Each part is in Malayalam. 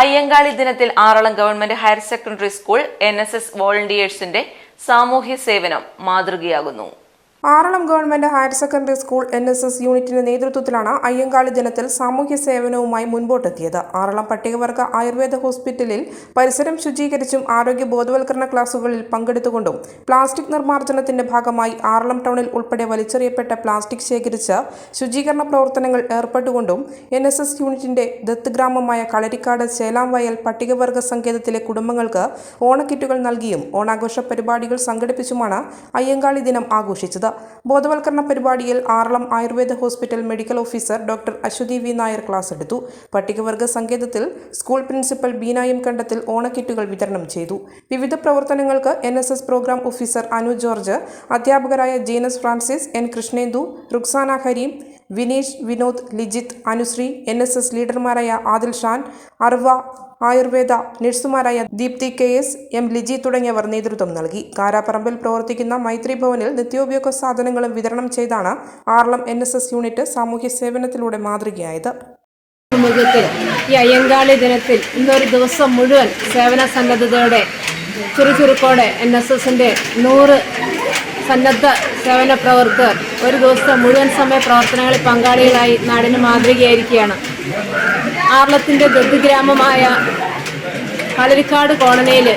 അയ്യങ്കാളി ദിനത്തിൽ Aralam government higher secondary school N S S വോളണ്ടിയേഴ്സിന്റെ സാമൂഹ്യ സേവനം മാതൃകയാകുന്നു. Aralam government higher secondary school N S S യൂണിറ്റിന്റെ നേതൃത്വത്തിലാണ് അയ്യങ്കാളി ദിനത്തിൽ സാമൂഹ്യ സേവനവുമായി മുൻപോട്ടെത്തിയത്. ആറളം പട്ടികവർഗ ആയുർവേദ ഹോസ്പിറ്റലിൽ പരിസരം ശുചീകരിച്ചും ആരോഗ്യ ബോധവൽക്കരണ ക്ലാസുകളിൽ പങ്കെടുത്തുകൊണ്ടും പ്ലാസ്റ്റിക് നിർമ്മാർജനത്തിന്റെ ഭാഗമായി ആറളം ടൗണിൽ ഉൾപ്പെടെ വലിച്ചെറിയപ്പെട്ട പ്ലാസ്റ്റിക് ശേഖരിച്ച് ശുചീകരണ പ്രവർത്തനങ്ങൾ ഏർപ്പെട്ടുകൊണ്ടും എൻ എസ് എസ് യൂണിറ്റിന്റെ ദത്ത് ഗ്രാമമായ കളരിക്കാട് ചേലാംവയൽ പട്ടികവർഗ സങ്കേതത്തിലെ കുടുംബങ്ങൾക്ക് ഓണക്കിറ്റുകൾ നൽകിയും ഓണാഘോഷ പരിപാടികൾ സംഘടിപ്പിച്ചുമാണ് അയ്യങ്കാളി ദിനം ആഘോഷിച്ചത്. ബോധവൽക്കരണ പരിപാടിയിൽ Aralam Ayurveda hospital medical officer doctor Aswathi V Nair class എടുത്തു. പട്ടികവർഗ സങ്കേതത്തിൽ സ്കൂൾ പ്രിൻസിപ്പൽ ബീനായും കണ്ടത്തിൽ ഓണക്കിറ്റുകൾ വിതരണം ചെയ്തു. വിവിധ പ്രവർത്തനങ്ങൾക്ക് N program officer Anu George അധ്യാപകരായ Jeenas Francis N Krishnendu Ruksana Hareem Vineesh Vinod Lijith Anusree N S S ലീഡർമാരായ Adil Shan Arva Ayurveda നഴ്സുമാരായ Deepthi K S M Liji തുടങ്ങിയവർ നേതൃത്വം നൽകി. കാരാപ്പറമ്പിൽ പ്രവർത്തിക്കുന്ന മൈത്രി ഭവനിൽ നിത്യോപയോഗ സാധനങ്ങളും വിതരണം ചെയ്താണ് Aralam N S S unit സാമൂഹ്യ സേവനത്തിലൂടെ മാതൃകയായത്. ഈ അയ്യങ്കാളി ദിനത്തിൽ ഇന്നൊരു ദിവസം മുഴുവൻ സേവന സന്നദ്ധതയോടെ ചുറുചുറുക്കോടെ എൻ എസ് എസിന്റെ നൂറ് സന്നദ്ധ സേവന പ്രവർത്തകർ ഒരു ദിവസം മുഴുവൻ സമയ പ്രവർത്തനങ്ങളിൽ പങ്കാളികളായി നാടിന് മാതൃകയായിരിക്കുകയാണ്. ആർളത്തിന്റെ ദത്ത് ഗ്രാമമായ കളരിക്കാട് കോളനിയിൽ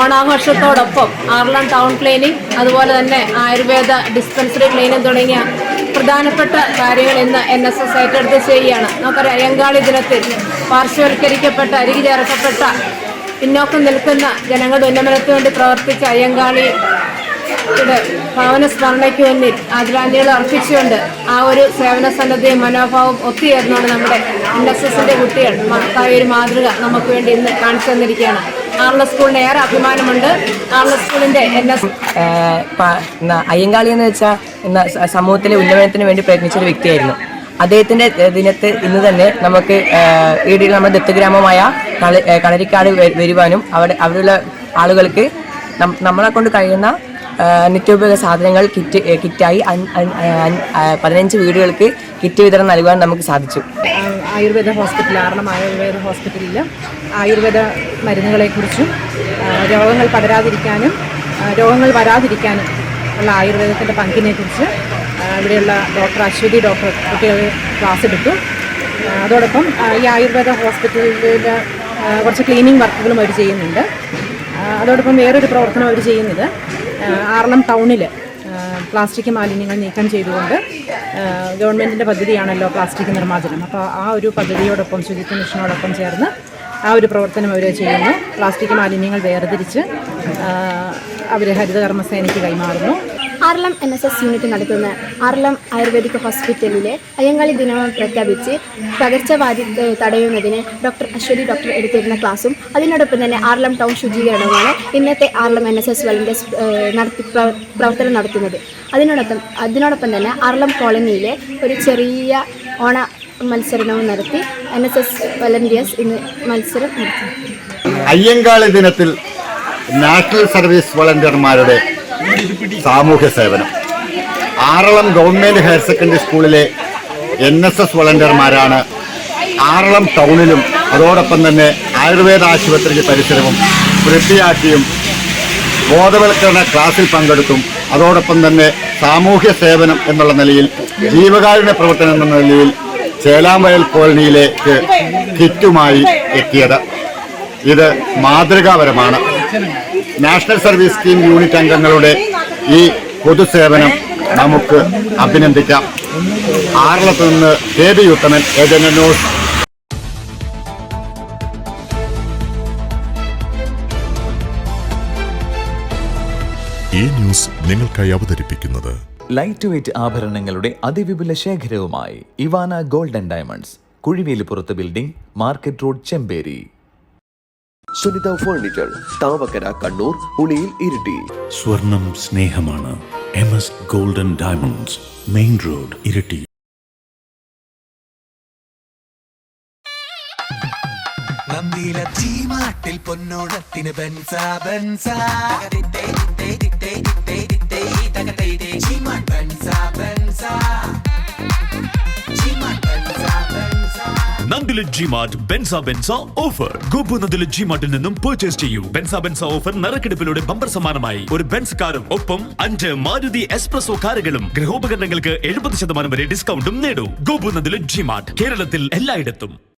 ഓണാഘോഷത്തോടൊപ്പം ആർലം ടൗൺ ക്ലീനിങ് അതുപോലെ തന്നെ ആയുർവേദ ഡിസ്പെൻസറി ക്ലീനിങ് തുടങ്ങിയ പ്രധാനപ്പെട്ട കാര്യങ്ങൾ ഇന്ന് എൻ എസ് എസ് ഏറ്റെടുത്ത് ചെയ്യുകയാണ്. നമുക്കറിയാം അയ്യങ്കാളി ദിനത്തിൽ പാർശ്വവൽക്കരിക്കപ്പെട്ട അരികി ചേർക്കപ്പെട്ട പിന്നോക്കം നിൽക്കുന്ന ജനങ്ങളുടെ ഉന്നമനത്തിന് വേണ്ടി പ്രവർത്തിച്ച അയ്യങ്കാളി യുടെ ഭവന സ്മരണയ്ക്ക് വേണ്ടി ആദരാഞ്ജലികൾ അർപ്പിച്ചുകൊണ്ട് ആ ഒരു സേവന സന്നദ്ധയും മനോഭാവം ഒത്തുചേർന്നുകൊണ്ട് നമ്മുടെ എൻ എസ് എസിന്റെ കുട്ടികൾ. മഹത്തായ ഒരു മാതൃക നമുക്ക് വേണ്ടി ഇന്ന് കാണിച്ചു തന്നിരിക്കുകയാണ്. ആർല സ്കൂളിന് ഏറെ അഭിമാനമുണ്ട്. എൻ എസ് ഏഹ് പ- ന- അയ്യങ്കാളി എന്ന് വെച്ചാൽ സമൂഹത്തിലെ ഉന്നമനത്തിന് വേണ്ടി പ്രയത്നിച്ച ഒരു വ്യക്തിയായിരുന്നു. അദ്ദേഹത്തിന്റെ ദിനത്തെ ഇന്ന് തന്നെ നമുക്ക് ഈടിയിൽ നമ്മുടെ ദത്തഗ്രാമമായ കള കളരിക്കാട് വരുവാനും അവിടെ അവിടെയുള്ള ആളുകൾക്ക് നമ്മളെ കൊണ്ട് കഴിയുന്ന നിത്യോപയോഗ സാധനങ്ങൾ കിറ്റ് കിറ്റായി. പതിനഞ്ച് വീടുകൾക്ക് കിറ്റ് വിതരണം നൽകുവാൻ നമുക്ക് സാധിച്ചു. ആയുർവേദ ഹോസ്പിറ്റൽ ആറളം ആയുർവേദ ഹോസ്പിറ്റലിൽ ആയുർവേദ മരുന്നുകളെക്കുറിച്ചും രോഗങ്ങൾ പടരാതിരിക്കാനും രോഗങ്ങൾ വരാതിരിക്കാനും ഉള്ള ആയുർവേദത്തിന്റെ പങ്കിനെക്കുറിച്ച് ഇവിടെയുള്ള ഡോക്ടർ അശ്വതി ഡോക്ടർ കുട്ടികൾ ക്ലാസ് എടുത്തു. അതോടൊപ്പം ഈ ആയുർവേദ ഹോസ്പിറ്റലിൽ കുറച്ച് ക്ലീനിങ് വർക്കുകളും അവർ ചെയ്യുന്നുണ്ട്. അതോടൊപ്പം വേറൊരു പ്രവർത്തനം അവർ ചെയ്യുന്നത് ആറളം ടൗണിൽ പ്ലാസ്റ്റിക് മാലിന്യങ്ങൾ നീക്കം ചെയ്തുകൊണ്ട് ഗവൺമെന്റിന്റെ പദ്ധതിയാണല്ലോ പ്ലാസ്റ്റിക് നിർമ്മാർജനം. അപ്പോൾ ആ ഒരു പദ്ധതിയോടൊപ്പം ശുചിത്വ മിഷനോടൊപ്പം ചേർന്ന് ആ ഒരു പ്രവർത്തനം അവർ ചെയ്യുന്നു. പ്ലാസ്റ്റിക് മാലിന്യങ്ങൾ വേർതിരിച്ച് അവർ ഹരിതകർമ്മസേനയ്ക്ക് കൈമാറുന്നു. Aralam N S S unit നടത്തുന്ന ആർലം ആയുർവേദിക് ഹോസ്പിറ്റലിലെ അയ്യങ്കാളി ദിനം പ്രഖ്യാപിച്ച് പകർച്ചവ്യാധി തടയുന്നതിന് ഡോക്ടർ അശ്വതി ഡോക്ടർ എടുത്തിരുന്ന ക്ലാസും അതിനോടൊപ്പം തന്നെ ആർലം ടൗൺ ശുചീകരണവുമാണ് ഇന്നത്തെ ആർലം എൻ എസ് എസ് വലിന്റെ നടത്തി പ്രവർത്തനം നടത്തുന്നത്. അതിനോടൊപ്പം അതിനോടൊപ്പം തന്നെ ആർലം കോളനിയിലെ ഒരു ചെറിയ ഓണ മത്സരവും നടത്തി എൻ എസ് എസ് വളണ്ടിയേഴ്സ് ഇന്ന് മത്സരം നടത്തി അയ്യങ്കാളി ദിനത്തിൽ നാഷണൽ സർവീസ് വളണ്ടിയർമാരുടെ സാമൂഹ്യ സേവനം. ആറളം ഗവൺമെന്റ് ഹയർ സെക്കൻഡറി സ്കൂളിലെ എൻ എസ് എസ് വളണ്ടിയർമാരാണ് ആറളം ടൗണിലും അതോടൊപ്പം തന്നെ ആയുർവേദ ആശുപത്രിയുടെ പരിസരവും വൃത്തിയാക്കിയും ബോധവൽക്കരണ ക്ലാസ്സിൽ പങ്കെടുത്തും അതോടൊപ്പം തന്നെ സാമൂഹ്യ സേവനം എന്നുള്ള നിലയിൽ ജീവകാരുണ്യ പ്രവർത്തനം എന്ന നിലയിൽ ചേലാമയൽ കോളനിയിലേക്ക് കിറ്റുമായി എത്തിയത്. ഇത് മാതൃകാപരമാണ്. നാഷണൽ സർവീസ് സ്കീം യൂണിറ്റ് അംഗങ്ങളുടെ ഈ പൊതുസേവനം നമുക്ക് അഭിനന്ദിക്കാം. ആറളത്ത് നിന്ന് K B Uthaman agent news. ഈ ന്യൂസ് നിങ്ങൾക്കായി അവതരിപ്പിക്കുന്നത് ലൈറ്റ് വെയ്റ്റ് ആഭരണങ്ങളുടെ അതിവിപുല ശേഖരവുമായി Ivana golden diamonds കുഴിവേലിപ്പുറത്ത് building market road Chemperi. Sunitha furniture Thavakkara Kannur Uliyil Iritty. സ്വർണം സ്നേഹമാണ്. M S golden diamonds main road Iritty. ിൽ പൊന്നോടത്തിന് ബൻസാ ബൻസാ. ബെൻസ. ബെൻസ ഓഫർ നിന്നും പർച്ചേസ് ചെയ്യൂ. ഓഫർ നറുക്കെടുപ്പിലൂടെ ബമ്പർ സമ്മാനമായി. ഒരു ബെൻസ് കാറും ഒപ്പം അഞ്ച് മാരുതി എക്സ്പ്രസോ കാറുകളും. ഗൃഹോപകരണങ്ങൾക്ക് എഴുപത് ശതമാനം വരെ ഡിസ്കൗണ്ടും നേടൂ. ഗോപുനദിലെ ജിമാർട്ട് കേരളത്തിൽ എല്ലായിടത്തും.